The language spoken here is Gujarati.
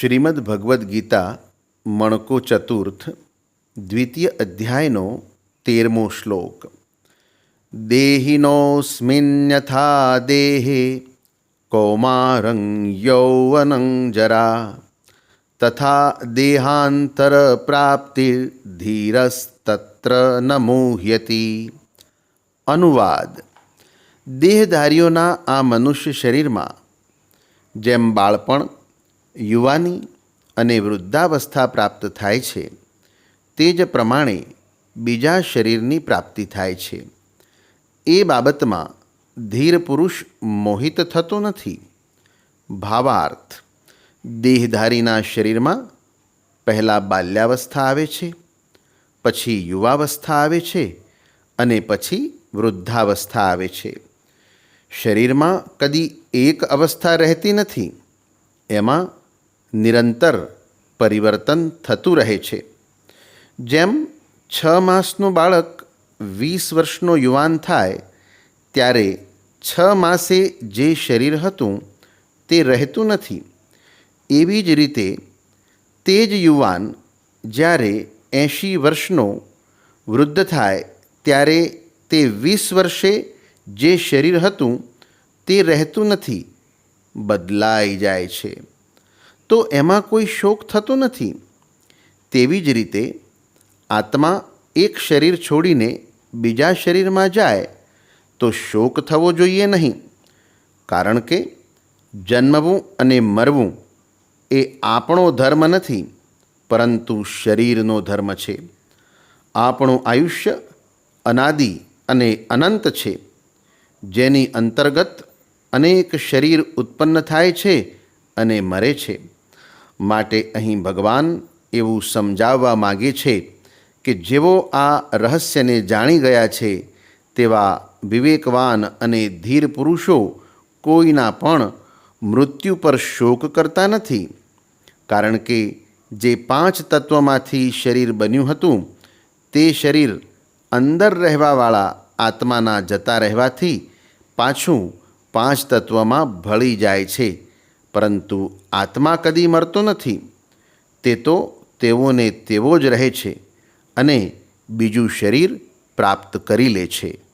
શ્રીમદ ભગવદ્ ગીતા મણકો ચતુર્થ દ્વિતીય અધ્યાયનો તેરમો શ્લોક દેહિનોસ્મિન્યથા દેહે કૌમારં યૌવનં જરા તથા દેહાંતર પ્રાપ્તિ ધીરસ્તત્ર ન મુહ્યતિ અનુવાદ દેહધારીઓના આ મનુષ્ય શરીરમાં જેમ બાળપણ યુવાની અને વૃદ્ધાવસ્થા પ્રાપ્ત થાય છે, તે જ પ્રમાણે બીજા શરીરની પ્રાપ્તિ થાય છે. એ બાબતમાં ધીર પુરુષ મોહિત થતો નથી. ભાવાર્થ, દેહધારીના શરીરમાં પહેલાં બાલ્યાવસ્થા આવે છે, પછી યુવાવસ્થા આવે છે અને પછી વૃદ્ધાવસ્થા આવે છે. શરીરમાં કદી એક અવસ્થા રહેતી નથી. એમાં નિરંતર પરિવર્તન થતું રહે છે. જેમ છ માસનું બાળક વીસ વર્ષનો યુવાન થાય, ત્યારે છ માસે જે શરીર હતું તે રહેતું નથી. એવી જ રીતે તે જ યુવાન જ્યારે એંશી વર્ષનો વૃદ્ધ થાય, ત્યારે તે વીસ વર્ષે જે શરીર હતું તે રહેતું નથી, બદલાઈ જાય છે. તો એમાં કોઈ શોક થતો નથી. તેવી જ રીતે, આત્મા એક શરીર છોડીને બીજા શરીરમાં જાય, તો શોક થવો જોઈએ નહીં. કારણ કે, જન્મવું અને મરવું એ આપણો ધર્મ નથી, પરંતુ શરીરનો ધર્મ છે. આપણું આયુષ્ય અનાદિ અને અનંત છે, જેની અંતર્ગત અનેક શરીર ઉત્પન્ન થાય છે અને મરે છે. માટે અહીં ભગવાન એવું સમજાવવા માગે છે કે જેઓ આ રહસ્યને જાણી ગયા છે, તેવા વિવેકવાન અને ધીર પુરુષો કોઈના પણ મૃત્યુ પર શોક કરતા નથી. કારણ કે જે પાંચ તત્વમાંથી શરીર બન્યું હતું, તે શરીર અંદર રહેવાવાળા આત્માના જતા રહેવાથી પાછું પાંચ તત્વમાં ભળી જાય છે. પરંતુ આત્મા કદી મરતો નથી. તે તો તેઓને તેવો જ રહે છે અને બીજું શરીર પ્રાપ્ત કરી લે છે.